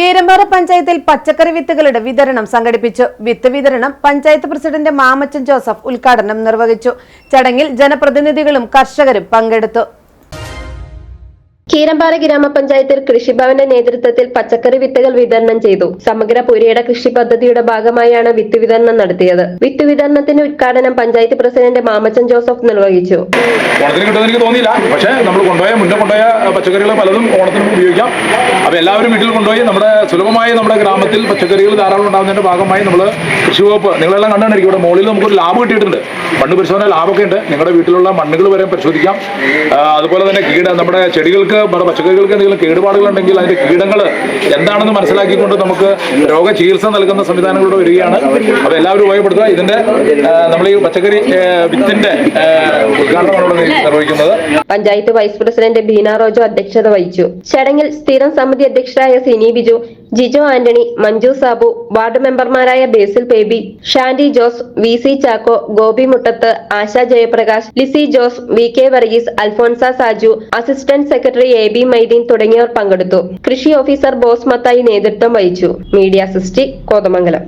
കീരമ്പാറ പഞ്ചായത്തിൽ പച്ചക്കറി വിത്തുകളുടെ വിതരണം സംഘടിപ്പിച്ചു. വിത്ത് വിതരണം പഞ്ചായത്ത് പ്രസിഡന്റ് മാമച്ചൻ ജോസഫ് ഉദ്ഘാടനം നിർവഹിച്ചു. ചടങ്ങിൽ ജനപ്രതിനിധികളും കർഷകരും പങ്കെടുത്തു. കീരമ്പാറ ഗ്രാമപഞ്ചായത്തിൽ കൃഷിഭവന്റെ നേതൃത്വത്തിൽ പച്ചക്കറി വിത്തുകൾ വിതരണം ചെയ്തു. സമഗ്ര പുരയുടെ കൃഷി പദ്ധതിയുടെ ഭാഗമായാണ് വിത്ത് വിതരണം നടത്തിയത്. വിത്ത് വിതരണത്തിന്റെ ഉദ്ഘാടനം പഞ്ചായത്ത് പ്രസിഡന്റ് മാമച്ചൻ ജോസഫ് നിർവഹിച്ചു. ഓണത്തിന് കിട്ടുമെന്ന് തോന്നിയില്ല. പക്ഷേ നമ്മൾ കൊണ്ടുപോയ മുന്നേ കൊണ്ടുപോയ പച്ചക്കറികൾ പലതും ഓണത്തിന് ഉപയോഗിക്കാം. അപ്പോൾ എല്ലാവരും വീട്ടിൽ കൊണ്ടുപോയി നമ്മുടെ സുലഭമായി നമ്മുടെ ഗ്രാമത്തിൽ പച്ചക്കറികൾ ധാരാളം ഉണ്ടാകുന്നതിന്റെ ഭാഗമായി നമ്മൾ കൃഷി വകുപ്പ് നിങ്ങളെല്ലാം കണ്ടായിരിക്കും ഇവിടെ മുകളിൽ നമുക്കൊരു ലാബ് കിട്ടിയിട്ടുണ്ട്. മണ്ണ് പരിശോധന ലാബൊക്കെ ഉണ്ട്. നിങ്ങളുടെ വീട്ടിലുള്ള മണ്ണുകൾ വരെ പരിശോധിക്കാം. അതുപോലെ തന്നെ കീട നമ്മുടെ ചെടികൾക്ക് നമ്മുടെ പച്ചക്കറികൾക്ക് എന്തെങ്കിലും കേടുപാടുകൾ ഉണ്ടെങ്കിൽ അതിന്റെ കീടങ്ങൾ എന്താണെന്ന് മനസ്സിലാക്കിക്കൊണ്ട് നമുക്ക് രോഗ ചികിത്സ നൽകുന്ന സംവിധാനങ്ങളിലൂടെ വരികയാണ്. അപ്പോൾ എല്ലാവരും ഉപയോഗപ്പെടുത്തുക. ഇതിന്റെ നമ്മൾ ഈ പച്ചക്കറി വിത്തിന്റെ ഉദ്ഘാടനമാണ് ഇവിടെ നിർവഹിക്കുന്നത്. പഞ്ചായത്ത് വൈസ് പ്രസിഡന്റ് ബീന റോജോ അധ്യക്ഷത വഹിച്ചു. ചടങ്ങിൽ സ്ഥിരം സമിതി അധ്യക്ഷരായ സിനി ബിജു ജിജോ ആന്റണി മഞ്ജു സാബു വാർഡ് മെമ്പർമാരായ Basil Baby Shandy Jose V C Chacko Gopi Muttath Asha Jayaprakash Lissy Jose V K Varghese Alphonsa Saju assistant secretary A B Mydeen തുടങ്ങിയവർ പങ്കെടുത്തു. കൃഷി ഓഫീസർ ബോസ് മത്തായി നേതൃത്വം വഹിച്ചു. മീഡിയ സിസ്റ്റി കോതമംഗലം.